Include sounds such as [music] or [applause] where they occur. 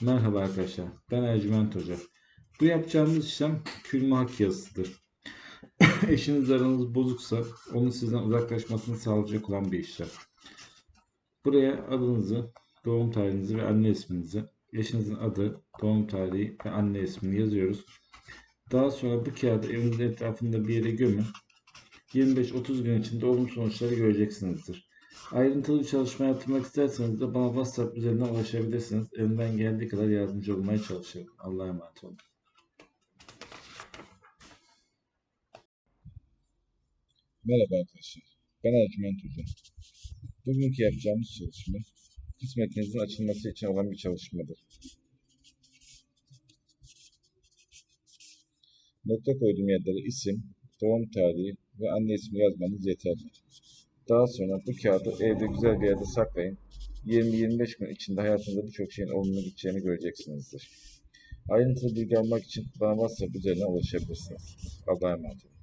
Merhaba arkadaşlar, ben Ercüment Hoca. Bu yapacağımız işlem külme hak. [coughs] Eşiniz aranız bozuksa onun sizden uzaklaşmasını sağlayacak olan bir işlem. Buraya adınızı, doğum tarihinizi ve anne isminizi, eşinizin adı, doğum tarihi ve anne ismini yazıyoruz. Daha sonra bu kağıdı evinizin etrafında bir yere gömün. 25-30 gün içinde olumlu sonuçları göreceksinizdir. Ayrıntılı bir çalışma yaptırmak isterseniz de bana WhatsApp üzerinden ulaşabilirsiniz. Elimden geldiği kadar yardımcı olmaya çalışırım. Allah'a emanet olun. Merhaba arkadaşlar. Ben Ercüment Hoca. Bugünkü yapacağımız çalışma kısmetinizin açılması için olan bir çalışmadır. Nokta koyduğum yerlere isim, doğum tarihi ve anne ismi yazmanız yeterli. Daha sonra bu kağıdı evde güzel bir yerde saklayın. 20-25 gün içinde hayatınızda birçok şeyin olumlu gideceğini göreceksinizdir. Ayrıntılı bilgi almak için bana WhatsApp üzerinden ulaşabilirsiniz. Allah'a emanet olun.